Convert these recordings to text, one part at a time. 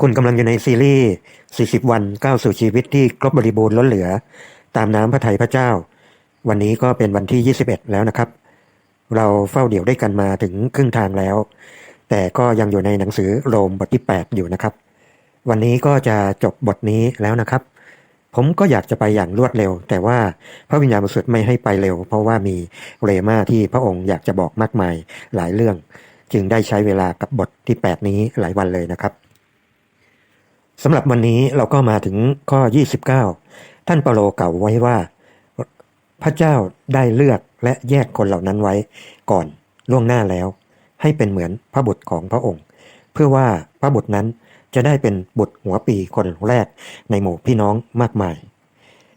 คุณกำลังอยู่ในซีรีส์ 40 วันก้าวสู่ชีวิตที่ครบบริบูรณ์ล้นเหลือ ตามน้ำพระทัยพระเจ้า วันนี้ก็เป็นวันที่ 21 แล้วนะครับ เราเฝ้าเดี่ยวได้กันมาถึงครึ่งทางแล้ว แต่ก็ยังอยู่ในหนังสือโรมบทที่ 8 อยู่นะครับ วันนี้ก็จะจบบทนี้แล้วนะครับ ผมก็อยากจะไปอย่างรวดเร็ว แต่ว่าพระวิญญาณบริสุทธิ์ไม่ให้ไปเร็ว เพราะว่ามีเรมาที่พระองค์อยากจะบอกมากมายหลายเรื่อง จึงได้ใช้เวลากับบทที่ 8 นี้หลายวันเลยนะครับ สำหรับวันนี้เราก็มาถึงข้อ 29 ท่านเปาโลกล่าวไว้ว่า พระเจ้าได้เลือกและแยกคนเหล่านั้นไว้ ก่อนล่วงหน้าแล้ว ให้เป็นเหมือนพระบุตรของพระองค์ เพื่อว่าพระบุตรนั้นจะได้เป็นบุตรหัวปีคนแรกในหมู่พี่น้องมากมาย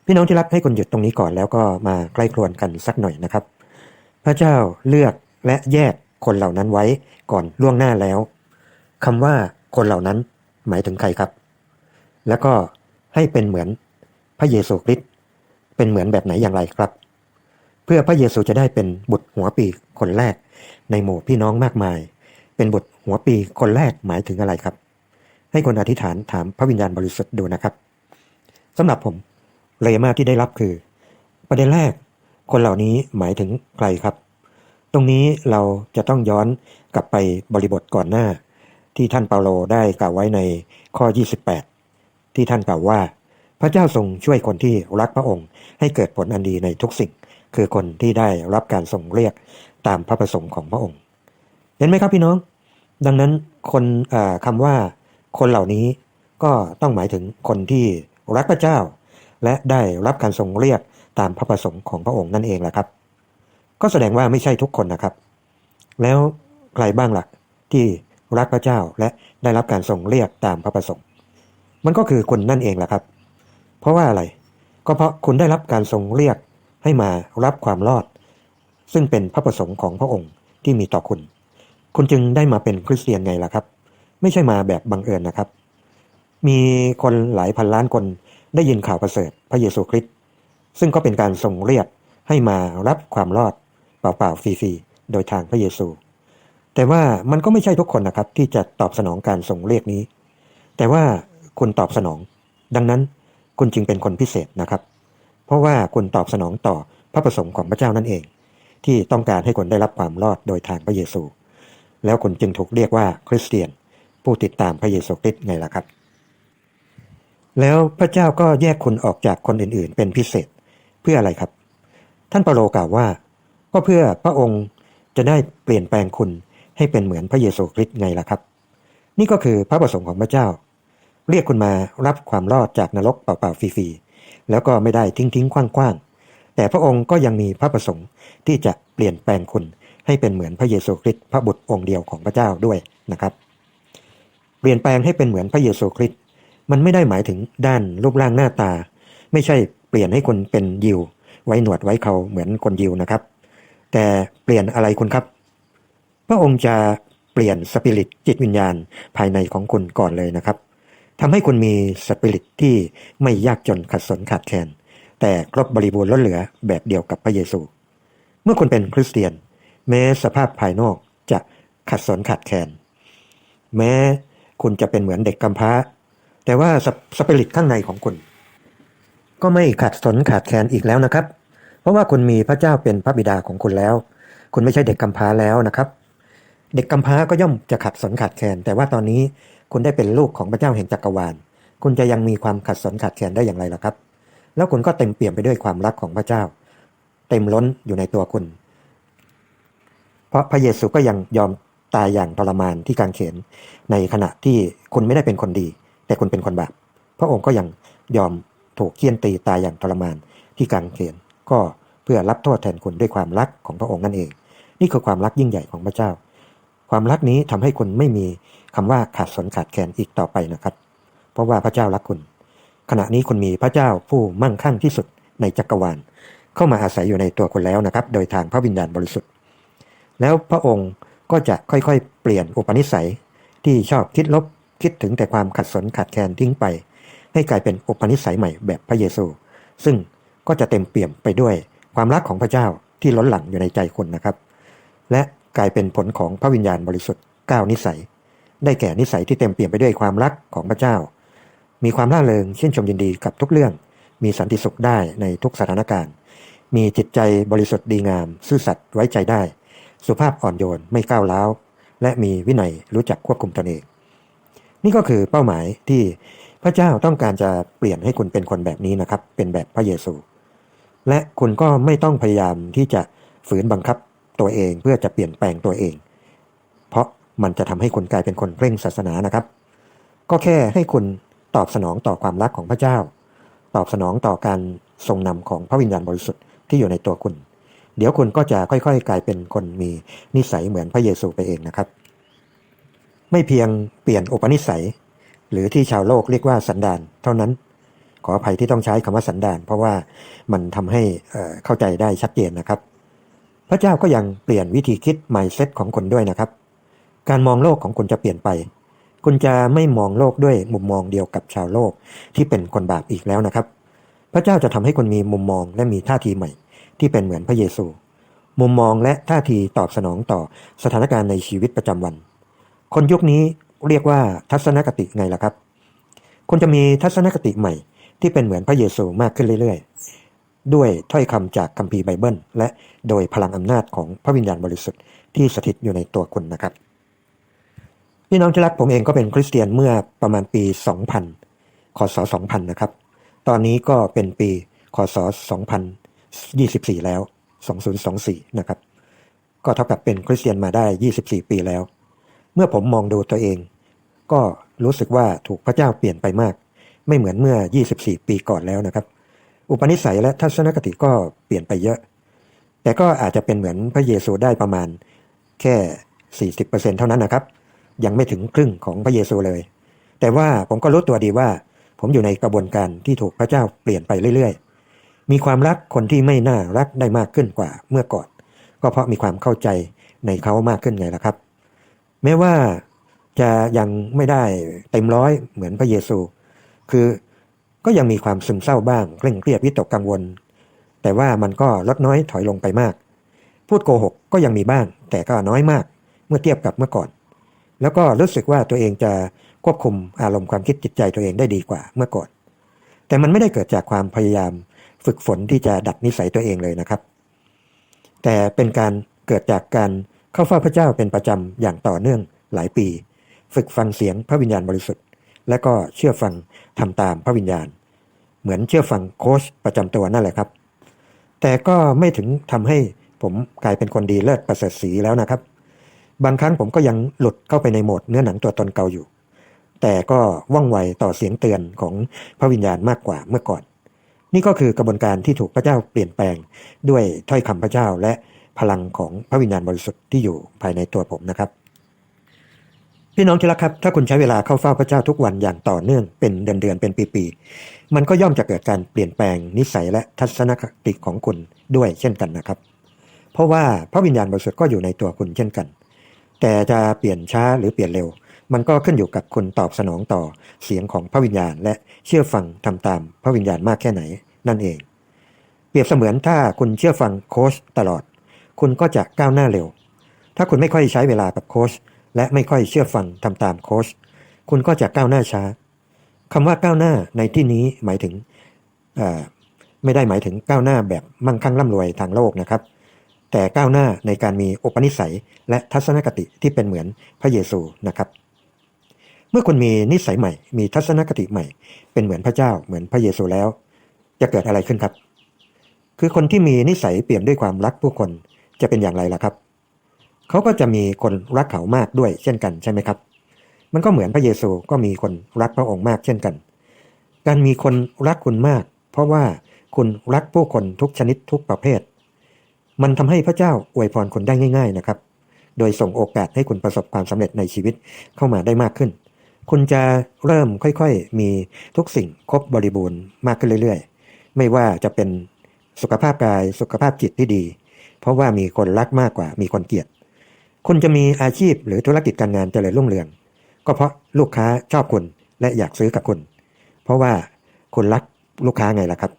พี่น้องที่รักให้คนหยุดตรงนี้ก่อนแล้วก็มาใกล้ครวนกันสักหน่อยนะครับ พระเจ้าเลือกและแยกคนเหล่านั้นไว้ก่อนล่วงหน้าแล้วคำว่าคนเหล่านั้นหมายถึงใครครับ แล้วก็ให้เป็นเหมือนพระเยซูคริสต์เป็นเหมือนแบบไหนอย่างไรครับ เพื่อพระเยซูจะได้เป็นบุตรหัวปีคนแรก ในหมู่พี่น้องมากมาย เป็นบุตรหัวปีคนแรกหมายถึงอะไรครับ ให้คนอธิษฐานถามพระวิญญาณบริสุทธิ์ดูนะครับสำหรับผมเลมาที่ได้รับคือ ประเด็นแรก คนเหล่านี้หมายถึงใครครับ ตรงนี้เราจะต้องย้อนกลับไปบริบทก่อนหน้า ที่ท่านเปาโลได้กล่าวไว้ในข้อ 28 ที่ท่านกล่าวว่า พระเจ้าทรงช่วยคนที่รักพระองค์ ให้เกิดผลอันดีในทุกสิ่ง คือคนที่ได้รับการทรงเรียกตามพระประสงค์ของพระองค์ เห็นไหมครับพี่น้อง ดังนั้นคนคำว่าคนเหล่านี้ก็ต้องหมายถึงคนที่รักพระเจ้า และได้รับการทรงเรียกตามพระประสงค์ของพระองค์นั่นเองแหละครับ ก็แสดงว่าไม่ใช่ทุกคนนะครับ แล้วใครบ้างละ่ะที่รักพระเจ้าและได้รับการทรงเรียกตามพระประสงค์ มันก็คือคุณนั่นเองแหละครับ เพราะว่าอะไร ก็เพราะคุณได้รับการทรงเรียกให้มารับความรอด ซึ่งเป็นพระประสงค์ของพระองค์ที่มีต่อคุณ คุณจึงได้มาเป็นคริสเตียนไงล่ะครับ ไม่ใช่มาแบบบังเอิญนะครับ มีคนหลายพันล้านคนได้ยินข่าวประเสริฐพระเยซูคริสต์ซึ่งก็เป็นการทรงเรียกให้มารับความรอดเปล่าๆฟรีๆโดยทางพระเยซู แต่ว่ามันก็ไม่ใช่ทุกคนนะครับที่จะตอบสนองการทรงเรียกนี้ แต่ว่า คุณตอบสนอง ดังนั้นคุณจึงเป็นคนพิเศษนะครับ เพราะว่าคุณตอบสนองต่อพระประสงค์ของพระเจ้านั่นเอง ที่ต้องการให้คนได้รับความรอดโดยทางพระเยซู แล้วคุณจึงถูกเรียกว่าคริสเตียน ผู้ติดตามพระเยซูคริสต์ไงล่ะครับ แล้วพระเจ้าก็แยกคุณออกจากคนอื่นๆ เป็นพิเศษเพื่ออะไรครับ ท่านเปโลกล่าวว่า ก็เพื่อพระองค์จะได้เปลี่ยนแปลงคุณให้เป็นเหมือนพระเยซูคริสต์ไงล่ะครับ นี่ก็คือพระประสงค์ของพระเจ้า เรียกคุณมารับความรอดจากนรกเปล่าๆฟรีๆแล้วก็ไม่ได้ทิ้งทิ้งคว้างๆ แต่พระองค์ก็ยังมีพระประสงค์ที่จะเปลี่ยนแปลงคุณให้เป็นเหมือนพระเยซูคริสต์พระบุตรองค์เดียวของพระเจ้าด้วยนะครับ เปลี่ยนแปลงให้เป็นเหมือนพระเยซูคริสต์มันไม่ได้หมายถึงด้านรูปร่างหน้าตา ไม่ใช่เปลี่ยนให้คนเป็นยิว ไว้หนวดไว้เขาเหมือนคนยิวนะครับ แต่เปลี่ยนอะไรคุณครับ พระองค์จะเปลี่ยนสปิริตจิตวิญญาณภายในของคุณก่อนเลยนะครับ ทำให้คุณมีสปิริตที่ไม่ยากจนขัดสนขาดแคลนแต่ครบบริบูรณ์ล้นเหลือแบบเดียวกับพระเยซู เมื่อคุณเป็นคริสเตียน แม้สภาพภายนอกจะขัดสนขาดแคลนแม้คุณจะเป็นเหมือนเด็กกำพร้า แต่ว่าสปิริตข้างในของคุณ ก็ไม่ขัดสนขาดแคลนอีกแล้วนะครับ เพราะว่าคุณมีพระเจ้าเป็นพระบิดาของคุณแล้ว คุณไม่ใช่เด็กกำพร้าแล้วนะครับ เด็กกำพร้าก็ย่อมจะขัดสนขาดแคลนแต่ว่าตอนนี้ คุณได้เป็นลูกของพระเจ้าแห่งจักรวาล คุณจะยังมีความขัดสนขาดแคลนได้อย่างไรล่ะครับ แล้วคุณก็เต็มเปี่ยมไปด้วยความรักของพระเจ้า เต็มล้นอยู่ในตัวคุณ เพราะพระเยซูก็ยังยอมตายอย่างทรมานที่กางเขน ในขณะที่คุณไม่ได้เป็นคนดี แต่คุณเป็นคนบาป พระองค์ก็ยังยอมถูกเคี่ยนตีตายอย่างทรมานที่กางเขน ก็เพื่อรับโทษแทนคุณด้วยความรักของพระองค์นั่นเอง นี่คือความรักยิ่งใหญ่ของพระเจ้า ความรักนี้ทำให้คุณไม่มี คำว่าขาดสนขาดแคลนอีกต่อไปนะครับ เพราะว่าพระเจ้ารักคุณ ขณะนี้คุณมีพระเจ้าผู้มั่งคั่งที่สุดในจักรวาล เข้ามาอาศัยอยู่ในตัวคุณแล้วนะครับ โดยทางพระวิญญาณบริสุทธิ์ แล้วพระองค์ก็จะค่อยๆ เปลี่ยนอุปนิสัยที่ชอบคิดลบคิดถึงแต่ความขัดสนขาดแคลนทิ้งไป ให้กลายเป็นอุปนิสัยใหม่แบบพระเยซู ซึ่งก็จะเต็มเปี่ยมไปด้วยความรักของพระเจ้าที่ล้นหลั่งอยู่ในใจคุณนะครับ และกลายเป็นผลของพระวิญญาณบริสุทธิ์9นิสัย ได้แก่นิสัยที่เต็มเปี่ยมไปด้วยความรักของพระเจ้า มีความร่าเริงชื่นชมยินดีกับทุกเรื่อง มีสันติสุขได้ในทุกสถานการณ์ มีจิตใจบริสุทธิ์ดีงาม ซื่อสัตย์ไว้ใจได้ สุภาพอ่อนโยนไม่ก้าวร้าวและมีวินัยรู้จักควบคุมตนเอง นี่ก็คือเป้าหมายที่พระเจ้าต้องการจะเปลี่ยนให้คุณเป็นคนแบบนี้นะครับ เป็นแบบพระเยซู และคุณก็ไม่ต้องพยายามที่จะฝืนบังคับตัวเองเพื่อจะเปลี่ยนแปลงตัวเอง เพราะ มันจะทำให้คุณกลายเป็นคนเคร่งศาสนานะครับ ก็แค่ให้คุณตอบสนองต่อความรักของพระเจ้า ตอบสนองต่อการทรงนำของพระวิญญาณบริสุทธิ์ที่อยู่ในตัวคุณ เดี๋ยวคุณก็จะค่อยๆ กลายเป็นคนมีนิสัยเหมือนพระเยซูไปเองนะครับ ไม่เพียงเปลี่ยนอุปนิสัย หรือที่ชาวโลกเรียกว่าสันดานเท่านั้น ขออภัยที่ต้องใช้คำว่าสันดาน เพราะว่ามันทำให้เอ่อเข้าใจได้ชัดเจนนะครับ พระเจ้าก็ยังเปลี่ยนวิธีคิด mindset ของคนด้วยนะครับ การมองโลกของคุณจะเปลี่ยนไป คุณจะไม่มองโลกด้วยมุมมองเดียวกับชาวโลกที่เป็นคนบาปอีกแล้วนะครับ พระเจ้าจะทำให้คุณมีมุมมองและมีท่าทีใหม่ ที่เป็นเหมือนพระเยซู มุมมองและท่าทีตอบสนองต่อสถานการณ์ในชีวิตประจำวัน คนยุคนี้เรียกว่าทัศนคติไงล่ะครับ คุณจะมีทัศนคติใหม่ ที่เป็นเหมือนพระเยซูมากขึ้นเรื่อยๆ ด้วยถ้อยคำจากคัมภีร์ไบเบิล และโดยพลังอำนาจของพระวิญญาณบริสุทธิ์ที่สถิตอยู่ในตัวคุณนะครับ พี่น้องที่รักผมเองก็เป็นคริสเตียนเมื่อประมาณปี 2000คศ2000 นะครับ ตอนนี้ก็เป็นปีคศ2024 แล้ว 2024 นะครับ ก็เท่ากับเป็นคริสเตียนมาได้ 24 ปีแล้ว เมื่อผมมองดูตัวเอง ก็รู้สึกว่าถูกพระเจ้าเปลี่ยนไปมาก ไม่เหมือนเมื่อ 24 ปีก่อนแล้วนะครับ อุปนิสัยและทัศนคติก็เปลี่ยนไปเยอะ แต่ก็อาจจะเป็นเหมือนพระเยซูได้ประมาณแค่ 40%เท่านั้นนะครับ ยังไม่ถึงครึ่งของพระเยซูเลย แต่ว่าผมก็รู้ตัวดีว่า ผมอยู่ในกระบวนการที่ถูกพระเจ้าเปลี่ยนไปเรื่อยๆ มีความรักคนที่ไม่น่ารักได้มากขึ้นกว่าเมื่อก่อน ก็เพราะมีความเข้าใจในเขามากขึ้นไงล่ะครับ แม้ว่าจะยังไม่ได้เต็มร้อยเหมือนพระเยซู คือก็ยังมีความซึมเศร้าบ้างเคร่งเครียดวิตกกังวล แต่ว่ามันก็ลดน้อยถอยลงไปมาก พูดโกหกก็ยังมีบ้าง แต่ก็น้อยมาก เมื่อเทียบกับเมื่อก่อน แล้วก็รู้สึกว่าตัวเองจะควบคุมอารมณ์ความคิดจิตใจตัวเองได้ดีกว่าเมื่อก่อน แต่มันไม่ได้เกิดจากความพยายามฝึกฝนที่จะดัดนิสัยตัวเองเลยนะครับ แต่เป็นการเกิดจากการเข้าเฝ้าพระเจ้าเป็นประจำอย่างต่อเนื่องหลายปี ฝึกฟังเสียงพระวิญญาณบริสุทธิ์ และก็เชื่อฟังทำตามพระวิญญาณ เหมือนเชื่อฟังโค้ชประจำตัวนั่นแหละครับ แต่ก็ไม่ถึงทำให้ผมกลายเป็นคนดีเลิศประเสริฐสีแล้วนะครับ บางครั้งผมก็ยังหลุดเข้าไปในโหมดเนื้อหนังตัวตนเก่าอยู่ แต่ก็ว่องไวต่อเสียงเตือนของพระวิญญาณมากกว่าเมื่อก่อน นี่ก็คือกระบวนการที่ถูกพระเจ้าเปลี่ยนแปลงด้วยถ้อยคำพระเจ้าและพลังของพระวิญญาณบริสุทธิ์ที่อยู่ภายในตัวผมนะครับ พี่น้องที่รักครับ ถ้าคุณใช้เวลาเข้าเฝ้าพระเจ้าทุกวันอย่างต่อเนื่องเป็นเดือนเดือนเป็นปีๆมันก็ย่อมจะเกิดการเปลี่ยนแปลงนิสัยและทัศนคติของคุณด้วยเช่นกันนะครับ เพราะว่าพระวิญญาณบริสุทธิ์ก็อยู่ในตัวคุณเช่นกัน แต่จะเปลี่ยนช้าหรือเปลี่ยนเร็ว มันก็ขึ้นอยู่กับคุณตอบสนองต่อเสียงของพระวิญญาณ และเชื่อฟังทำตามพระวิญญาณมากแค่ไหนนั่นเอง เปรียบเสมือนถ้าคุณเชื่อฟังโค้ชตลอด คุณก็จะก้าวหน้าเร็ว ถ้าคุณไม่ค่อยใช้เวลากับโค้ชและไม่ค่อยเชื่อฟังทำตามโค้ชคุณก็จะก้าวหน้าช้าคำว่าก้าวหน้าในที่นี้หมายถึงไม่ได้หมายถึงก้าวหน้าแบบมั่งคั่งร่ำรวยทางโลกนะครับ แต่ก้าวหน้าในการมีอุปนิสัย และทัศนคติที่เป็นเหมือนพระเยซูนะครับ เมื่อคุณมีนิสัยใหม่ มีทัศนคติใหม่ เป็นเหมือนพระเจ้าเหมือนพระเยซูแล้ว จะเกิดอะไรขึ้นครับ คือคนที่มีนิสัยเปลี่ยมด้วยความรักผู้คนจะเป็นอย่างไรล่ะครับเขาก็จะมีคนรักเขามากด้วยเช่นกันใช่ไหมครับ มันก็เหมือนพระเยซูก็มีคนรักพระองค์มากเช่นกัน การมีคนรักคุณมาก เพราะว่าคุณรักผู้คนทุกชนิดทุกประเภท มันทำให้พระเจ้าอวยพรคุณได้ง่าย ๆนะครับ โดยส่งโอกาสให้คุณประสบความสำเร็จในชีวิตเข้ามาได้มากขึ้น คุณจะเริ่มค่อยๆ มีทุกสิ่งครบบริบูรณ์มากขึ้นเรื่อยๆ ไม่ว่าจะเป็นสุขภาพกายสุขภาพจิตที่ดี เพราะว่ามีคนรักมากกว่ามีคนเกลียด คุณจะมีอาชีพหรือธุรกิจการงานเจริญรุ่งเรือง ก็เพราะลูกค้าชอบคุณและอยากซื้อกับคุณ เพราะว่าคุณรักลูกค้าไงล่ะครับ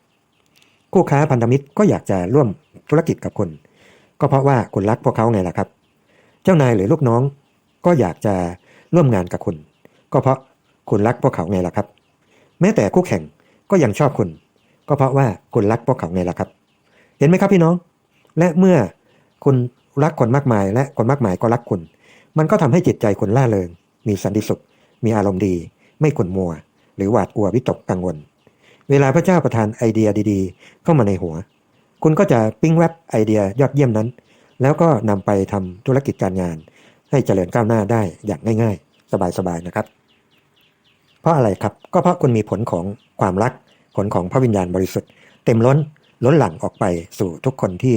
คู่ค้าพันธมิตรก็อยากจะร่วมธุรกิจกับคุณก็เพราะว่าคุณรักพวกเขาไงล่ะครับ เจ้านายหรือลูกน้องก็อยากจะร่วมงานกับคุณ ก็เพราะคุณรักพวกเขาไงล่ะครับ แม้แต่คู่แข่งก็ยังชอบคุณ ก็เพราะว่าคุณรักพวกเขาไงล่ะครับ เห็นไหมครับพี่น้อง และเมื่อคุณรักคนมากมาย และคนมากมายก็รักคุณ มันก็ทำให้จิตใจคุณล่าเริง มีสันติสุข มีอารมณ์ดี ไม่ขุ่นมัว หรือหวาดกลัววิตกกังวล เวลาพระเจ้าประทานไอเดียดีๆ เข้ามาในหัว คุณก็จะปิ้งแวบไอเดียยอดเยี่ยมนั้น แล้วก็นำไปทำธุรกิจการงาน ให้เจริญก้าวหน้าได้อย่างง่ายๆ สบายๆนะครับ เพราะอะไรครับก็เพราะคุณมีผลของความรักผลของพระวิญญาณบริสุทธิ์เต็มล้นล้นหลั่งออกไปสู่ทุกคนที่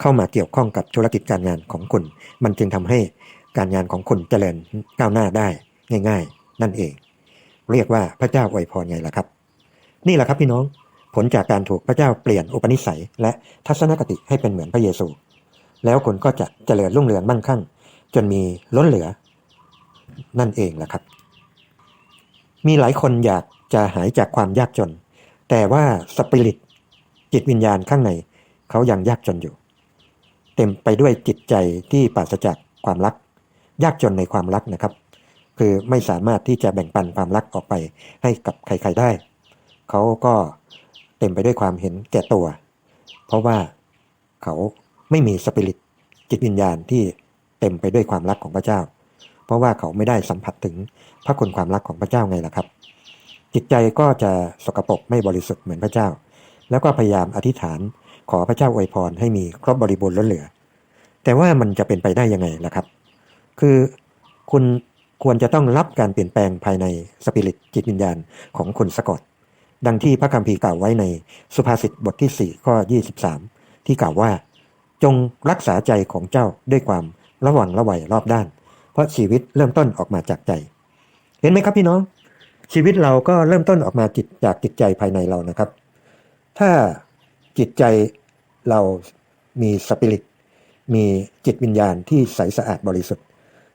เข้ามาเกี่ยวข้องกับธุรกิจการงานของคุณ มันจึงทำให้การงานของคุณเจริญก้าวหน้าได้ง่าย ๆ นั่นเอง เรียกว่าพระเจ้าอวยพรไงล่ะครับ นี่แหละครับพี่น้องผลจากการถูกพระเจ้าเปลี่ยนอุปนิสัย และทัศนคติให้เป็นเหมือนพระเยซู แล้วคุณก็จะเจริญรุ่งเรืองมั่งคั่ง จนมีล้นเหลือ นั่นเองแหละครับ มีหลายคนอยากจะหายจากความยากจน แต่ว่าสปิริตจิตวิญญาณข้างในเขายังยากจนอยู่ เต็มไปด้วยจิตใจที่ปราศจากความรัก ยากจนในความรักนะครับ คือไม่สามารถที่จะแบ่งปันความรักออกไปให้กับใครๆได้ เขาก็เต็มไปด้วยความเห็นแก่ตัว เพราะว่าเขาไม่มีสปิริตจิตวิญญาณที่เต็มไปด้วยความรักของพระเจ้า เพราะว่าเขาไม่ได้สัมผัสถึงพระคุณความรักของพระเจ้าไงล่ะครับ จิตใจก็จะสกปรกไม่บริสุทธิ์เหมือนพระเจ้า แล้วก็พยายามอธิษฐานขอพระเจ้าอวยพรให้มีครบบริบูรณ์ล้นเหลือ แต่ว่ามันจะเป็นไปได้ยังไงล่ะครับ คือคุณควรจะต้องรับการเปลี่ยนแปลงภายในสปิริตจิตวิญญาณของคุณสะกด ดังที่พระคัมภีร์กล่าวไว้ในสุภาษิตบทที่ 4 ข้อ 23 ที่กล่าวว่า จงรักษาใจของเจ้าด้วยความระวังระไวรอบด้าน เพราะชีวิตเริ่มต้นออกมาจากใจ เห็นไหมครับพี่น้อง ชีวิตเราก็เริ่มต้นออกมาจิตจากจิตใจภายในเรานะครับ ถ้าจิตใจเรามีสปิริตมีจิตวิญญาณที่ใสสะอาดบริสุทธิ์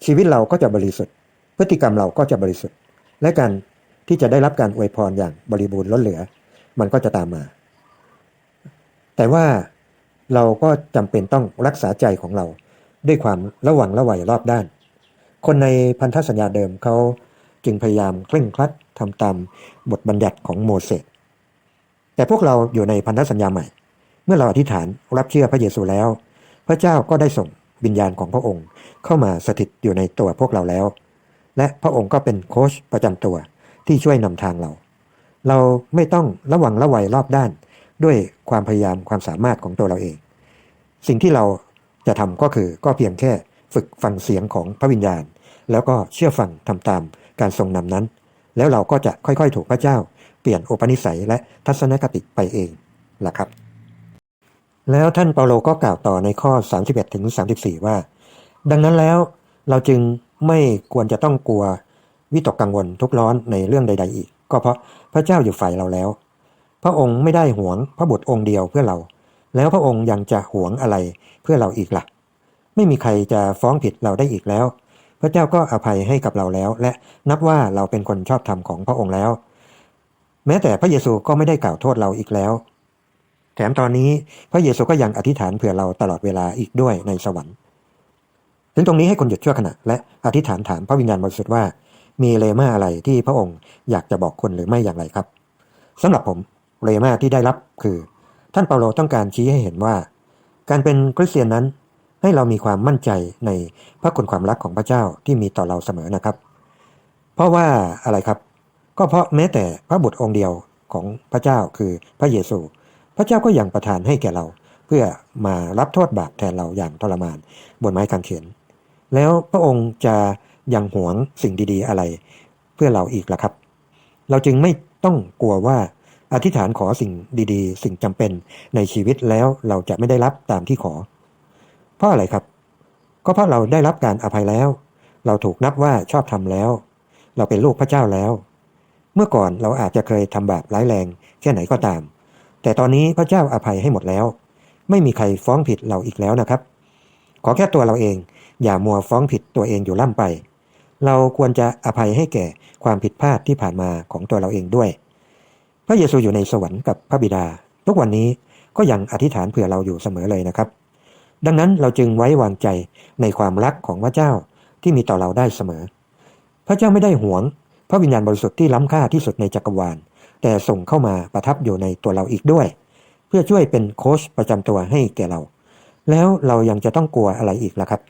ชีวิตเราก็จะบริสุทธิ์ พฤติกรรมเราก็จะบริสุทธิ์ และการ ที่จะได้รับการอวยพรอย่างบริบูรณ์ล้นเหลือ มันก็จะตามมา แต่ว่าเราก็จำเป็นต้องรักษาใจของเรา ด้วยความระวังระไวรอบด้าน คนในพันธสัญญาเดิมเขาจึงพยายามเคร่งครัดทำตามบทบัญญัติของโมเสสแต่พวกเราอยู่ในพันธสัญญาใหม่ เมื่อเราอธิษฐานรับเชื่อพระเยซูแล้ว พระเจ้าก็ได้ส่งวิญญาณของพระองค์เข้ามาสถิตอยู่ในตัวพวกเราแล้ว และพระองค์ก็เป็นโค้ชประจำตัว ที่ช่วยนำทางเรา เราไม่ต้องระวังระไวรอบด้าน ด้วยความพยายามความสามารถของตัวเราเอง สิ่งที่เราจะทำก็คือก็เพียงแค่ฝึกฟังเสียงของพระวิญญาณ แล้วก็เชื่อฟังทำตามการทรงนำนั้น แล้วเราก็จะค่อยๆ ถูกพระเจ้า เปลี่ยนอุปนิสัยและทัศนคติไปเองล่ะครับ แล้วท่านเปาโลก็กล่าวต่อในข้อ 31ถึง34 ว่า ดังนั้นแล้วเราจึงไม่ควรจะต้องกลัว วิตกกังวลทุกร้อนในเรื่องใด ๆ อีก ก็เพราะพระเจ้าอยู่ฝ่ายเราแล้ว พระองค์ไม่ได้หวงพระบุตรองค์เดียวเพื่อเรา แล้วพระองค์ยังจะหวงอะไรเพื่อเราอีกละ่ะ ไม่มีใครจะฟ้องผิดเราได้อีกแล้ว พระเจ้าก็อภัยให้กับเราแล้ว และนับว่าเราเป็นคนชอบธรรมของพระองค์แล้ว แม้แต่พระเยซูก็ไม่ได้กล่าวโทษเราอีกแล้ว แถมตอนนี้พระเยซูก็ยังอธิษฐานเผื่อเราตลอดเวลาอีกด้วยในสวรรค์ถึงตรงนี้ให้คนหยุดชั่วขณะและอธิษฐานถามพระวิญญาณบริสุทธิ์ว่า มีเลมาอะไรที่พระองค์อยากจะบอกคนหรือไม่อย่างไรครับสำหรับผมเลมาที่ได้รับคือ ท่านเปาโลต้องการชี้ให้เห็นว่า การเป็นคริสเตียนนั้นให้เรามีความมั่นใจในพระคุณความรักของพระเจ้าที่มีต่อเราเสมอนะครับ เพราะว่าอะไรครับ ก็เพราะแม้แต่พระบุตรองค์เดียวของพระเจ้าคือพระเยซู พระเจ้าก็ยังประทานให้แก่เรา เพื่อมารับโทษบาปแทนเราอย่างทรมาน บนไม้กางเขนแล้วพระองค์จะ ยังหวงสิ่งดีๆอะไร เพื่อเราอีกล่ะครับ เราจึงไม่ต้องกลัวว่าอธิษฐานขอสิ่งดีๆ สิ่งจำเป็นในชีวิตแล้วเราจะไม่ได้รับตามที่ขอ เพราะอะไรครับ ก็เพราะเราได้รับการอภัยแล้ว เราถูกนับว่าชอบทำแล้ว เราเป็นลูกพระเจ้าแล้ว เมื่อก่อนเราอาจจะเคยทำบาปร้ายแรงแค่ไหนก็ตาม แต่ตอนนี้พระเจ้าอภัยให้หมดแล้ว ไม่มีใครฟ้องผิดเราอีกแล้วนะครับ ขอแค่ตัวเราเอง อย่ามัวฟ้องผิดตัวเองอยู่ล่ำไป เราควรจะอภัยให้แก่ความผิดพลาดที่ผ่านมาของตัวเราเองด้วย พระเยซูอยู่ในสวรรค์กับพระบิดา ทุกวันนี้ก็ยังอธิษฐานเผื่อเราอยู่เสมอเลยนะครับ ดังนั้นเราจึงไว้วางใจในความรักของพระเจ้าที่มีต่อเราได้เสมอ พระเจ้าไม่ได้หวง พระวิญญาณบริสุทธิ์ที่ล้ำค่าที่สุดในจักรวาล แต่ส่งเข้ามาประทับอยู่ในตัวเราอีกด้วย เพื่อช่วยเป็นโค้ชประจำตัวให้แก่เรา แล้วเรายังจะต้องกลัวอะไรอีกล่ะครับ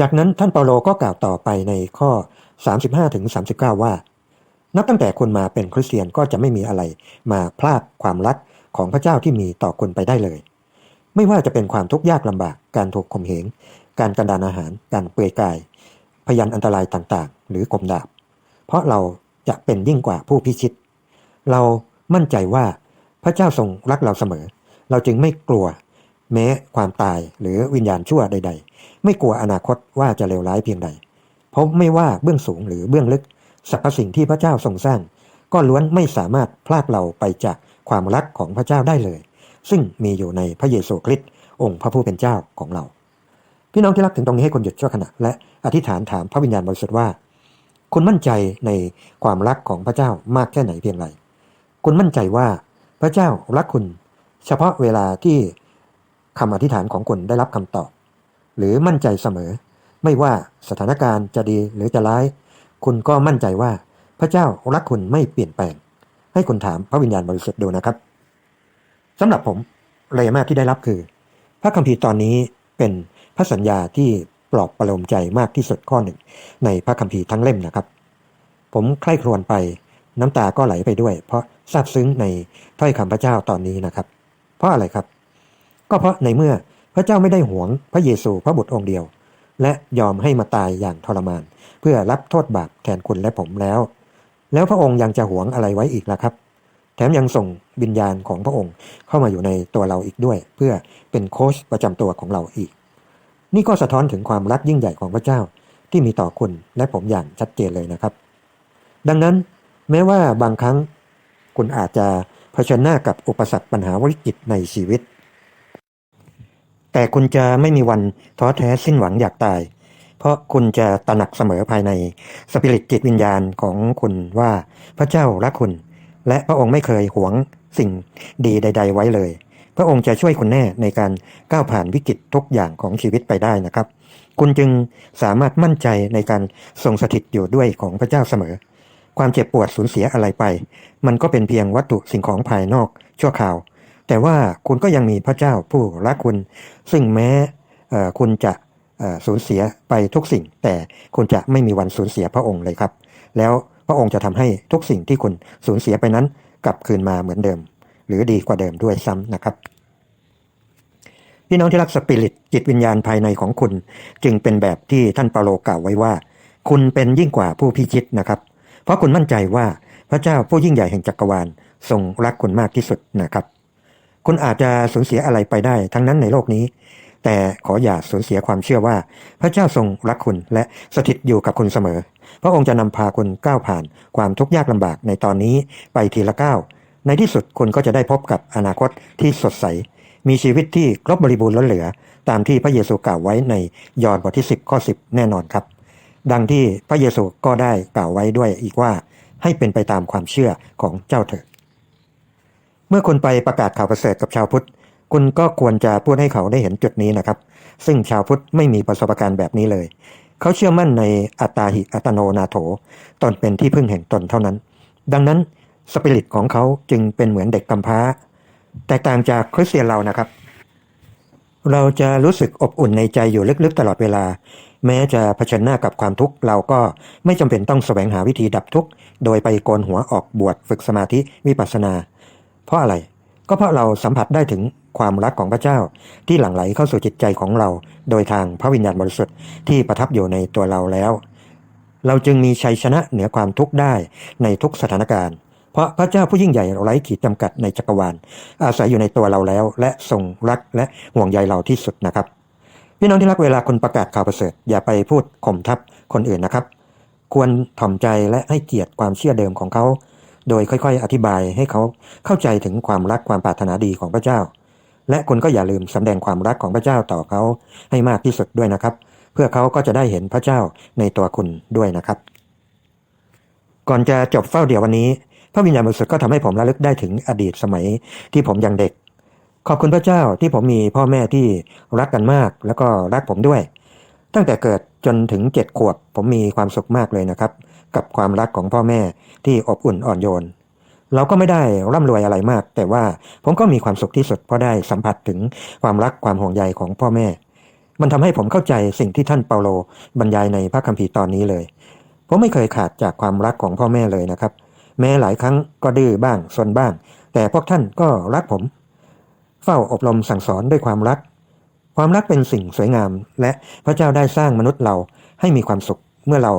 จากนั้นท่านเปาโลก็กล่าวต่อไปในข้อ 35ถึง39ว่า นับตั้งแต่คุณมาเป็นคริสเตียนก็จะไม่มีอะไร มาพลากความรักของพระเจ้าที่มีต่อคุณไปได้เลย ไม่ว่าจะเป็นความทุกข์ยากลำบาก การถูกข่มเหง การกันดานอาหาร การเปลือยกาย พยันอันตรายต่างๆ หรือกลมดาบ เพราะเราจะเป็นยิ่งกว่าผู้พิชิต เรามั่นใจว่าพระเจ้าทรงรักเราเสมอ เราจึงไม่กลัว แม้ความตายหรือวิญญาณชั่วใด ๆ ไม่กลัวอนาคตว่าจะเลวร้ายเพียงใด เพราะไม่ว่าเบื้องสูงหรือเบื้องลึกสรรพสิ่งที่พระเจ้าทรงสร้าง ก็ล้วนไม่สามารถพลากเราไปจากความรักของพระเจ้าได้เลย ซึ่งมีอยู่ในพระเยซูคริสต์องค์พระผู้เป็นเจ้าของเรา พี่น้องที่รักถึงตรงนี้ให้คนหยุดชั่วขณะและอธิษฐานถามพระวิญญาณบริสุทธิ์ว่า คุณมั่นใจในความรักของพระเจ้ามากแค่ไหนเพียงไรคุณมั่นใจว่าพระเจ้ารักคุณ เฉพาะเวลาที่ คำอธิษฐานของคุณได้รับคำตอบ หรือมั่นใจเสมอ ไม่ว่าสถานการณ์จะดีหรือจะร้าย คุณก็มั่นใจว่าพระเจ้ารักคุณไม่เปลี่ยนแปลง ให้คุณถามพระวิญญาณบริสุทธิ์ดูนะครับสำหรับผมเลยมากที่ได้รับคือ พระคัมภีร์ตอนนี้เป็นพระสัญญาที่ปลอบประโลมใจมากที่สุดข้อหนึ่ง ในพระคัมภีร์ทั้งเล่มนะครับ ผมใคร่ครวญไปน้ำตาก็ไหลไปด้วย เพราะซาบซึ้งในถ้อยคำพระเจ้าตอนนี้นะครับ เพราะอะไรครับ ก็เพราะในเมื่อพระเจ้าไม่ได้หวงพระเยซูพระบุตรองค์เดียว และยอมให้มาตายอย่างทรมาน เพื่อรับโทษบาปแทนคุณและผมแล้ว แล้วพระองค์ยังจะหวงอะไรไว้อีกล่ะครับ แถมยังส่งวิญญาณของพระองค์เข้ามาอยู่ในตัวเราอีกด้วย เพื่อเป็นโค้ชประจำตัวของเราอีก นี่ก็สะท้อนถึงความรักยิ่งใหญ่ของพระเจ้าที่มีต่อคุณและผมอย่างชัดเจนเลยนะครับ ดังนั้นแม้ว่าบางครั้งคุณอาจจะเผชิญหน้ากับอุปสรรคปัญหาวิกฤตในชีวิต แต่คุณจะไม่มีวันท้อแท้สิ้นหวังอยากตาย เพราะคุณจะตระหนักเสมอภายในสปิริตจิตวิญญาณของคุณว่าพระเจ้ารักคุณ และพระองค์ไม่เคยหวงสิ่งดีใด ๆ ไว้เลย พระองค์จะช่วยคุณแน่ในการก้าวผ่านวิกฤตทุกอย่างของชีวิตไปได้นะครับ คุณจึงสามารถมั่นใจในการทรงสถิตอยู่ด้วยของพระเจ้าเสมอ ความเจ็บปวดสูญเสียอะไรไป มันก็เป็นเพียงวัตถุสิ่งของภายนอกชั่วคราว แต่ว่าคุณก็ยังมีพระเจ้าผู้รักคุณ ซึ่งแม้คุณจะสูญเสียไปทุกสิ่ง แต่คุณจะไม่มีวันสูญเสียพระองค์เลยครับ แล้วพระองค์จะทำให้ทุกสิ่งที่คุณสูญเสียไปนั้น กลับคืนมาเหมือนเดิม หรือดีกว่าเดิมด้วยซ้ำนะครับ พี่น้องที่รักสปิริตจิตวิญญาณภายในของคุณ จึงเป็นแบบที่ท่านเปาโลกล่าวไว้ว่า คุณเป็นยิ่งกว่าผู้พิชิตนะครับ เพราะคุณมั่นใจว่าพระเจ้าผู้ยิ่งใหญ่แห่งจักรวาลทรงรักคุณมากที่สุดนะครับ คุณอาจจะสูญเสียอะไรไปได้ทั้งนั้นในโลกนี้ แต่ขออย่าสูญเสียความเชื่อว่า พระเจ้าทรงรักคุณและสถิตอยู่กับคุณเสมอ พระองค์จะนำพาคุณก้าวผ่านความทุกข์ยากลำบากในตอนนี้ไปทีละก้าวในที่สุดคุณก็จะได้พบกับอนาคตที่สดใส มีชีวิตที่ครบบริบูรณ์ล้นเหลือ ตามที่พระเยซูกล่าวไว้ในยอห์นบทที่ 10ข้อ10 แน่นอนครับ ดังที่พระเยซูก็ได้กล่าวไว้ด้วยอีกว่า ให้เป็นไปตามความเชื่อของเจ้าเถิด เมื่อคุณไปประกาศข่าวประเสริฐกับชาวพุทธ คุณก็ควรจะพูดให้เขาได้เห็นจุดนี้นะครับ ซึ่งชาวพุทธไม่มีประสบการณ์แบบนี้เลย เขาเชื่อมั่นในอัตตาหิอัตโนนาโถ ตนเป็นที่พึ่งแห่งตนเท่านั้น ดังนั้นสปิริตของเขาจึงเป็นเหมือนเด็กกำพร้า แตกต่างจากคริสเตียนเรานะครับ เราจะรู้สึกอบอุ่นในใจอยู่ลึกๆตลอดเวลา แม้จะเผชิญหน้ากับความทุกข์เราก็ไม่จำเป็นต้องแสวงหาวิธีดับทุกข์โดยไปโกนหัวออกบวชฝึกสมาธิวิปัสสนา เพราะอะไรก็เพราะเราสัมผัสได้ถึงความรักของพระเจ้าที่หลั่งไหลเข้าสู่จิตใจของเรา โดยทางพระวิญญาณบริสุทธิ์ที่ประทับอยู่ในตัวเราแล้ว เราจึงมีชัยชนะเหนือความทุกข์ได้ในทุกสถานการณ์ เพราะพระเจ้าผู้ยิ่งใหญ่ไร้ขีดจำกัดในจักรวาล อาศัยอยู่ในตัวเราแล้ว และทรงรักและห่วงใยเราที่สุดนะครับ พี่น้องที่รักเวลาคุณประกาศข่าวประเสริฐอย่าไปพูดข่มทับคนอื่นนะครับ ควรถ่อมใจและให้เกียรติความเชื่อเดิมของเขา โดยค่อยๆ อธิบายให้เขาเข้าใจถึงความรักความปรารถนาดีของพระเจ้า และคุณก็อย่าลืมสำแดงความรักของพระเจ้าต่อเขาให้มากที่สุดด้วยนะครับ เพื่อเขาก็จะได้เห็นพระเจ้าในตัวคุณด้วยนะครับ ก่อนจะจบเฝ้าเดียววันนี้ พระวิญญาณบริสุทธิ์ก็ทำให้ผมระลึกได้ถึงอดีตสมัยที่ผมยังเด็ก ขอบคุณพระเจ้าที่ผมมีพ่อแม่ที่รักกันมาก แล้วก็รักผมด้วย ตั้งแต่เกิดจนถึงเจ็ดขวบผมมีความสุขมากเลยนะครับ กับความรักของพ่อแม่ที่อบอุ่นอ่อนโยน เราก็ไม่ได้ร่ำรวยอะไรมาก แต่ว่าผมก็มีความสุขที่สุดเพราะได้สัมผัสถึงความรักความห่วงใยของพ่อแม่ มันทำให้ผมเข้าใจสิ่งที่ท่านเปาโลบรรยายในพระคัมภีร์ตอนนี้เลย ผมไม่เคยขาดจากความรักของพ่อแม่เลยนะครับ แม้หลายครั้งก็ดื้อบ้างซนบ้าง แต่พวกท่านก็รักผม เฝ้าอบรมสั่งสอนด้วยความรัก ความรักเป็นสิ่งสวยงาม และพระเจ้าได้สร้างมนุษย์เราให้มีความสุขเมื่อเรา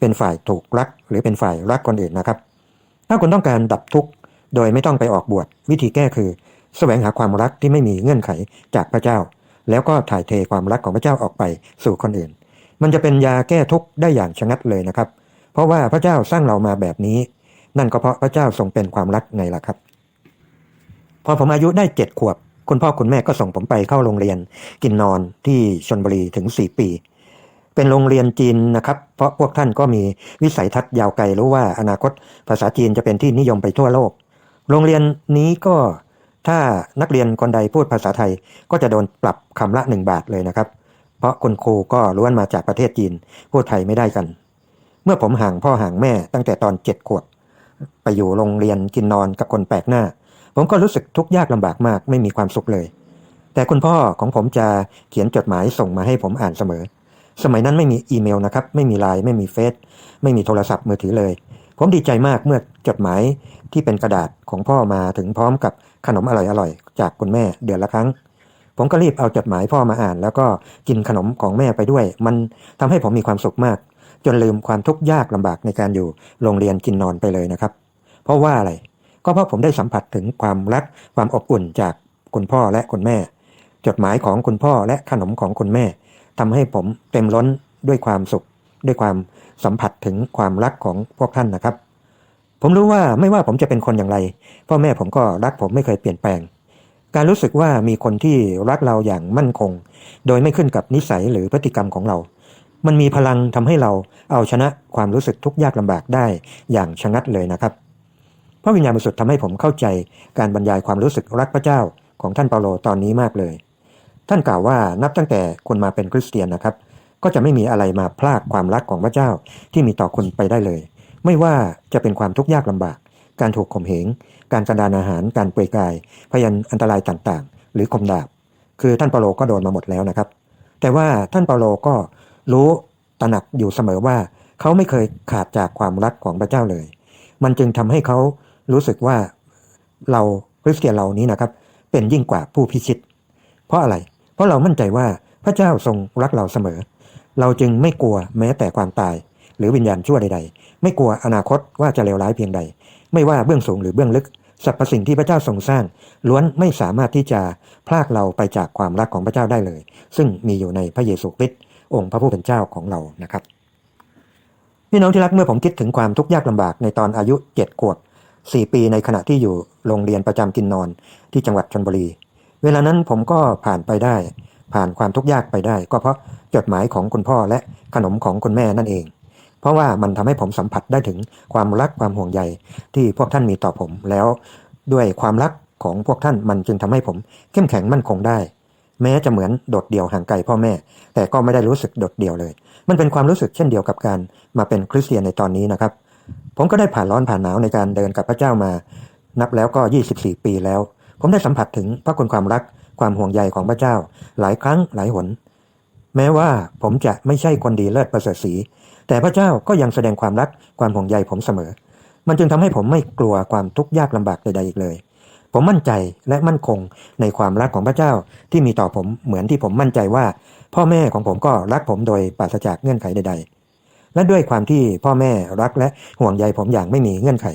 เป็นฝ่ายถูกรัก หรือเป็นฝ่ายรักคนอื่นนะครับ ถ้าคุณต้องการดับทุกข์โดยไม่ต้องไปออกบวชวิธีแก้คือแสวงหาความรักที่ไม่มีเงื่อนไขจากพระเจ้า แล้วก็ถ่ายเทความรักของพระเจ้าออกไปสู่คนอื่น มันจะเป็นยาแก้ทุกข์ได้อย่างชะงัดเลยนะครับ เพราะว่าพระเจ้าสร้างเรามาแบบนี้ นั่นก็เพราะพระเจ้าทรงเป็นความรักไงล่ะครับ พอผมอายุได้เจ็ดขวบ คุณพ่อคุณแม่ก็ส่งผมไปเข้าโรงเรียน กินนอนที่ชนบุรีถึงสี่ปี เป็นโรงเรียนจีนนะครับ เพราะพวกท่านก็มีวิสัยทัศน์ยาวไกลรู้ว่าอนาคตภาษาจีนจะเป็นที่นิยมไปทั่วโลก โรงเรียนนี้ก็ถ้านักเรียนคนใดพูดภาษาไทยก็จะโดนปรับคำละหนึ่งบาทเลยนะครับ เพราะคุณครูก็ล้วนมาจากประเทศจีน พูดไทยไม่ได้กัน เมื่อผมห่างพ่อห่างแม่ตั้งแต่ตอนเจ็ดขวบไปอยู่โรงเรียนกินนอนกับคนแปลกหน้า ผมก็รู้สึกทุกข์ยากลำบากมากไม่มีความสุขเลย แต่คุณพ่อของผมจะเขียนจดหมายส่งมาให้ผมอ่านเสมอ สมัยนั้นไม่มีอีเมลนะครับ ไม่มีไลน์ไม่มีเฟซไม่มีโทรศัพท์มือถือเลย ผมดีใจมากเมื่อจดหมายที่เป็นกระดาษของพ่อมาถึงพร้อมกับขนมอร่อยๆจากคุณแม่เดือนละครั้ง ผมก็รีบเอาจดหมายพ่อมาอ่าน แล้วก็กินขนมของแม่ไปด้วย มันทำให้ผมมีความสุขมาก จนลืมความทุกข์ยากลำบากในการอยู่โรงเรียนกินนอนไปเลยนะครับ เพราะว่าอะไรก็เพราะผมได้สัมผัสถึงความรักความอบอุ่นจากคุณพ่อและคุณแม่ จดหมายของคุณพ่อและขนมของคุณแม่ ทำให้ผมเต็มล้นด้วยความสุข ด้วยความสัมผัสถึงความรักของพวกท่านนะครับ ผมรู้ว่าไม่ว่าผมจะเป็นคนอย่างไรพ่อแม่ผมก็รักผมไม่เคยเปลี่ยนแปลง การรู้สึกว่ามีคนที่รักเราอย่างมั่นคง โดยไม่ขึ้นกับนิสัยหรือพฤติกรรมของเรา มันมีพลังทำให้เราเอาชนะความรู้สึกทุกยากลำบากได้อย่างชะงัดเลยนะครับพระวิญญาณบริสุทธิ์ทำให้ผมเข้าใจการบรรยายความรู้สึกรักพระเจ้าของท่านเปาโลตอนนี้มากเลย ท่านกล่าวว่านับตั้งแต่คุณมาเป็นคริสเตียนนะครับ ก็จะไม่มีอะไรมาพลากความรักของพระเจ้าที่มีต่อคุณไปได้เลย ไม่ว่าจะเป็นความทุกข์ยากลำบาก การถูกข่มเหง การกระดานอาหาร การเปลือยกาย พยันอันตรายต่างๆ หรือคมดาบ คือท่านเปาโลก็โดนมาหมดแล้วนะครับ แต่ว่าท่านเปาโลก็รู้ตระหนักอยู่เสมอว่า เขาไม่เคยขาดจากความรักของพระเจ้าเลย มันจึงทำให้เขารู้สึกว่าเราคริสเตียนเรานี้นะครับ เป็นยิ่งกว่าผู้พิชิต เพราะอะไร เพราะเรามั่นใจว่าพระเจ้าทรงรักเราเสมอ เราจึงไม่กลัวแม้แต่ความตาย หรือวิญญาณชั่วใดๆ ไม่กลัวอนาคตว่าจะเลวร้ายเพียงใด ไม่ว่าเบื้องสูงหรือเบื้องลึกสรรพสิ่งที่พระเจ้าทรงสร้าง ล้วนไม่สามารถที่จะพลากเราไปจากความรักของพระเจ้าได้เลย ซึ่งมีอยู่ในพระเยซูคริสต์องค์พระผู้เป็นเจ้าของเรานะครับพี่น้องที่รักเมื่อผมคิดถึงความทุกข์ยากลำบากในตอนอายุเจ็ดขวบสี่ปีในขณะที่อยู่โรงเรียนประจำกินนอนที่จังหวัดชนบุรี เวลานั้นผมก็ผ่านไปได้ ผ่านความทุกข์ยากไปได้ ก็เพราะจดหมายของคุณพ่อและขนมของคุณแม่นั่นเอง เพราะว่ามันทำให้ผมสัมผัสได้ถึงความรักความห่วงใยที่พวกท่านมีต่อผมแล้ว ด้วยความรักของพวกท่านมันจึงทำให้ผมเข้มแข็งมั่นคงได้ แม้จะเหมือนโดดเดี่ยวห่างไกลพ่อแม่ แต่ก็ไม่ได้รู้สึกโดดเดี่ยวเลย มันเป็นความรู้สึกเช่นเดียวกับการมาเป็นคริสเตียนในตอนนี้นะครับ ผมก็ได้ผ่านร้อนผ่านหนาวในการเดินกับพระเจ้ามา นับแล้วก็ 24 ปีแล้ว ผมได้สัมผัสถึงพระคุณความรักความห่วงใยของพระเจ้า หลายครั้งหลายหน แม้ว่าผมจะไม่ใช่คนดีเลิศประเสริฐสี แต่พระเจ้าก็ยังแสดงความรักความห่วงใยผมเสมอ มันจึงทำให้ผมไม่กลัวความทุกข์ยากลำบากใดๆอีกเลย ผมมั่นใจและมั่นคงในความรักของพระเจ้าที่มีต่อผมเหมือนที่ผมมั่นใจว่า พ่อแม่ของผมก็รักผมโดยปราศจากเงื่อนไขใด ๆ และด้วยความที่พ่อแม่รักและห่วงใยผมอย่างไม่มีเงื่อนไข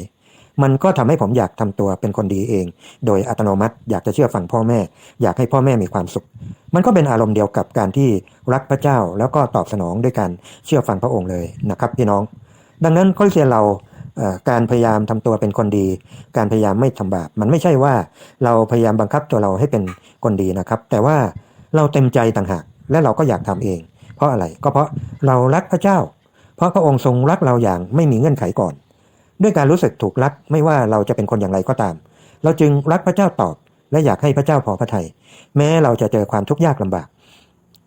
มันก็ทำให้ผมอยากทำตัวเป็นคนดีเอง โดยอัตโนมัติอยากจะเชื่อฟังพ่อแม่ อยากให้พ่อแม่มีความสุข มันก็เป็นอารมณ์เดียวกับการที่รักพระเจ้าแล้วก็ตอบสนองด้วยการเชื่อฟังพระองค์เลยนะครับพี่น้อง ดังนั้นคริสเตียนเราการพยายามทำตัวเป็นคนดี การพยายามไม่ทำบาปมันไม่ใช่ว่าเราพยายามบังคับตัวเราให้เป็นคนดีนะครับ แต่ว่าเราเต็มใจต่างหากและเราก็อยากทำเอง เพราะอะไรก็เพราะเรารักพระเจ้า เพราะพระองค์ทรงรักเราอย่างไม่มีเงื่อนไขก่อน ด้วยการรู้สึกถูกรักไม่ว่าเราจะเป็นคนอย่างไรก็ตาม เราจึงรักพระเจ้าตอบ และอยากให้พระเจ้าพอพระทยัยแม้เราจะเจอความทุกข์ยากลำบาก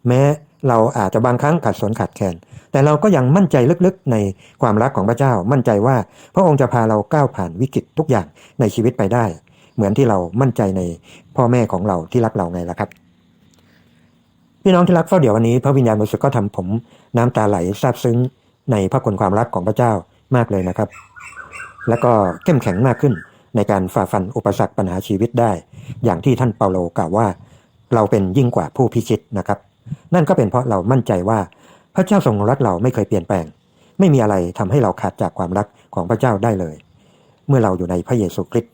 แม้เราอาจจะบางครั้งขัดสนขัดแคลนแต่เราก็ยังมั่นใจลึกๆ ในความรักของพระเจ้า มั่นใจว่าพระองค์จะพาเราก้าวผ่านวิกฤตทุกอย่างในชีวิตไปได้ เหมือนที่เรามั่นใจในพ่อแม่ของเราที่รักเราไงล่ะครับ พี่น้องที่รักเฝ้าเดี๋ยววันนี้พระวิญญาณบริสุทธิ์ก็ทำผมน้ำตาไหลซาบซึ้งในพระคุณความรักของพระเจ้ามากเลยนะครับ แล้วก็เข้มแข็งมากขึ้น ในการฝ่าฟันอุปสรรคปัญหาชีวิตได้ อย่างที่ท่านเปาโลกล่าวว่า เราเป็นยิ่งกว่าผู้พิชิตนะครับ นั่นก็เป็นเพราะเรามั่นใจว่าพระเจ้าทรงรักเราไม่เคยเปลี่ยนแปลง ไม่มีอะไรทำให้เราขาดจากความรักของพระเจ้าได้เลย เมื่อเราอยู่ในพระเยซูคริสต์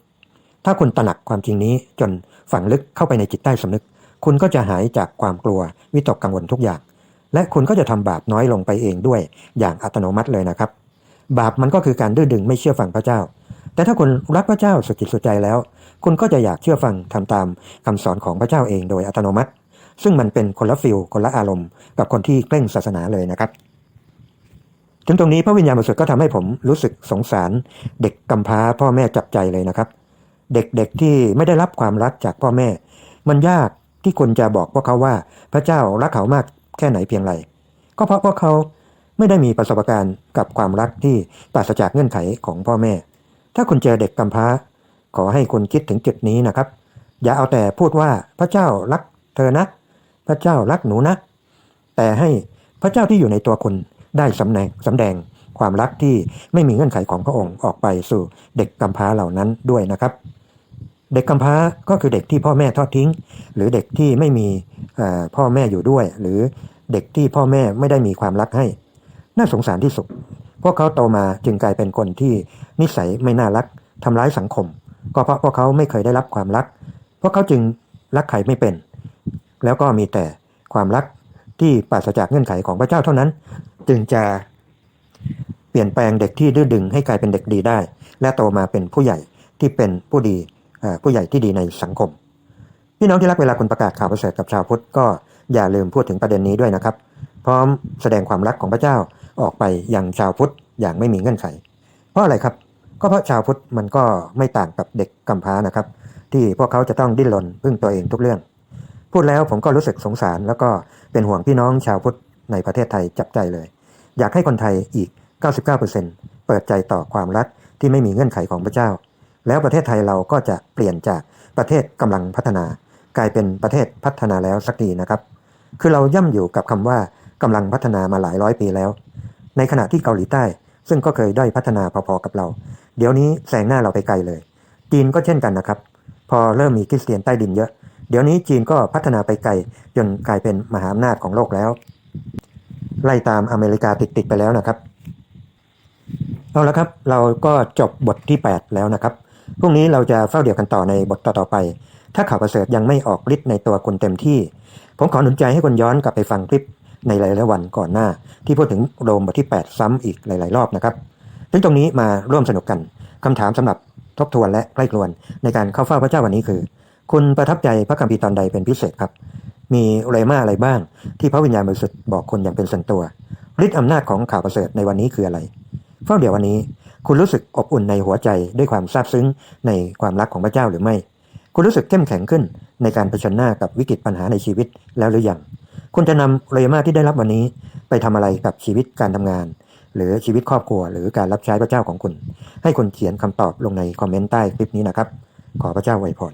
ถ้าคุณตระหนักความจริงนี้จนฝังลึกเข้าไปในจิตใต้สำนึก คุณก็จะหายจากความกลัววิตกกังวลทุกอย่าง และคุณก็จะทำบาปน้อยลงไปเองด้วยอย่างอัตโนมัติเลยนะครับ บาปมันก็คือการดื้อดึงไม่เชื่อฟังพระเจ้า แต่ถ้าคุณรักพระเจ้าสุดจิตสุดใจแล้ว คุณก็จะอยากเชื่อฟังทำตามคำสอนของพระเจ้าเองโดยอัตโนมัติ ซึ่งมันเป็นคนละฟิลคนละอารมณ์ กับคนที่เคร่งศาสนาเลยนะครับถึงตรงนี้พระวิญญาณบริสุทธิ์ก็ทำให้ผมรู้สึกสงสาร เด็กกำพร้าพ่อแม่จับใจเลยนะครับ เด็กๆที่ไม่ได้รับความรักจากพ่อแม่ มันยากที่คุณจะบอกพวกเขาว่าพระเจ้ารักเขามากแค่ไหนเพียงไรก็เพราะพวกเขา ไม่ได้มีประสบการณ์กับความรักที่ปราศจากเงื่อนไขของพ่อแม่ ถ้าคุณเจอเด็กกำพร้า ขอให้คุณคิดถึงจุดนี้นะครับ อย่าเอาแต่พูดว่าพระเจ้ารักเธอนะ พระเจ้ารักหนูนะ แต่ให้พระเจ้าที่อยู่ในตัวคุณได้สำแดงสำแดงความรักที่ไม่มีเงื่อนไขของพระองค์ออกไปสู่เด็กกำพร้าเหล่านั้นด้วยนะครับ เด็กกำพร้าก็คือเด็กที่พ่อแม่ทอดทิ้ง หรือเด็กที่ไม่มีพ่อแม่อยู่ด้วย หรือเด็กที่พ่อแม่ไม่ได้มีความรักให้ น่าสงสารที่สุด พวกเขาโตมาจึงกลายเป็นคนที่นิสัยไม่น่ารักทำร้ายสังคม ก็เพราะพวกเขาไม่เคยได้รับความรัก พวกเขาจึงรักใครไม่เป็น แล้วก็มีแต่ความรักที่ปราศจากเงื่อนไขของพระเจ้าเท่านั้น จึงจะเปลี่ยนแปลงเด็กที่ดื้อดึงให้กลายเป็นเด็กดีได้ และโตมาเป็นผู้ใหญ่ที่เป็นผู้ดีผู้ใหญ่ที่ดีในสังคม พี่น้องที่รักเวลาคุณประกาศข่าวประเสริฐกับชาวพุทธก็อย่าลืมพูดถึงประเด็นนี้ด้วยนะครับ พร้อมแสดงความรักของพระเจ้า ออกไปยังชาวพุทธอย่างไม่มีเงื่อนไข เพราะอะไรครับ ก็เพราะชาวพุทธมันก็ไม่ต่างกับเด็กกำพร้านะครับ ที่พวกเขาจะต้องดิ้นรนพึ่งตัวเองทุกเรื่อง พูดแล้วผมก็รู้สึกสงสาร แล้วก็เป็นห่วงพี่น้องชาวพุทธในประเทศไทยจับใจเลย อยากให้คนไทยอีก 99%เปิดใจต่อความรักที่ไม่มีเงื่อนไขของพระเจ้า แล้วประเทศไทยเราก็จะเปลี่ยนจากประเทศกำลังพัฒนา กลายเป็นประเทศพัฒนาแล้วสักทีนะครับ คือเราย่ำอยู่กับคำว่ากำลังพัฒนามาหลายร้อยปีแล้ว ในขณะที่เกาหลีใต้ ซึ่งก็เคยด้อยพัฒนาพอๆกับเรา เดี๋ยวนี้แซงหน้าเราไปไกลเลย จีนก็เช่นกันนะครับ พอเริ่มมีคริสเตียนใต้ดินเยอะ เดี๋ยวนี้จีนก็พัฒนาไปไกลจนกลายเป็นมหาอำนาจของโลกแล้ว ไล่ตามอเมริกาติดๆไปแล้วนะครับเอาละครับ เราก็จบบทที่ 8 แล้วนะครับ พรุ่งนี้เราจะเฝ้าเดี่ยวกันต่อในบทต่อๆไป ถ้าข่าวประเสริฐยังไม่ออกฤทธิ์ในตัวคุณเต็มที่ ผมขอหนุนใจให้คุณย้อนกลับไปฟังคลิป ในหลายๆวันก่อนหน้า ที่พูดถึงโรมบทที่ 8 ซ้ำอีกหลาย ๆ รอบนะครับถึงตรงนี้มาร่วมสนุกกันคำถามสำหรับทบทวนและใกล้ครวนในการเข้าเฝ้าพระเจ้าวันนี้คือ คุณประทับใจพระคัมภีร์ตอนใดเป็นพิเศษครับ มีเรมาอะไรบ้าง ที่พระวิญญาณบริสุทธิ์บอกคนอย่างเป็นส่วนตัวฤทธิ์อำนาจของข่าวประเสริฐในวันนี้คืออะไรเฝ้าเดี๋ยววันนี้ คุณรู้สึกอบอุ่นในหัวใจด้วยความซาบซึ้งในความรักของพระเจ้าหรือไม่ คุณรู้สึกเข้มแข็งขึ้นในการเผชิญหน้ากับวิกฤตปัญหาในชีวิตแล้วหรือยัง คุณจะนำเรมาที่ได้รับวันนี้ไปทำอะไรกับชีวิตการทำงาน หรือชีวิตครอบครัว หรือการรับใช้พระเจ้าของคุณ ให้คุณเขียนคำตอบลงในคอมเมนต์ใต้คลิปนี้นะครับ ขอพระเจ้าอวยพร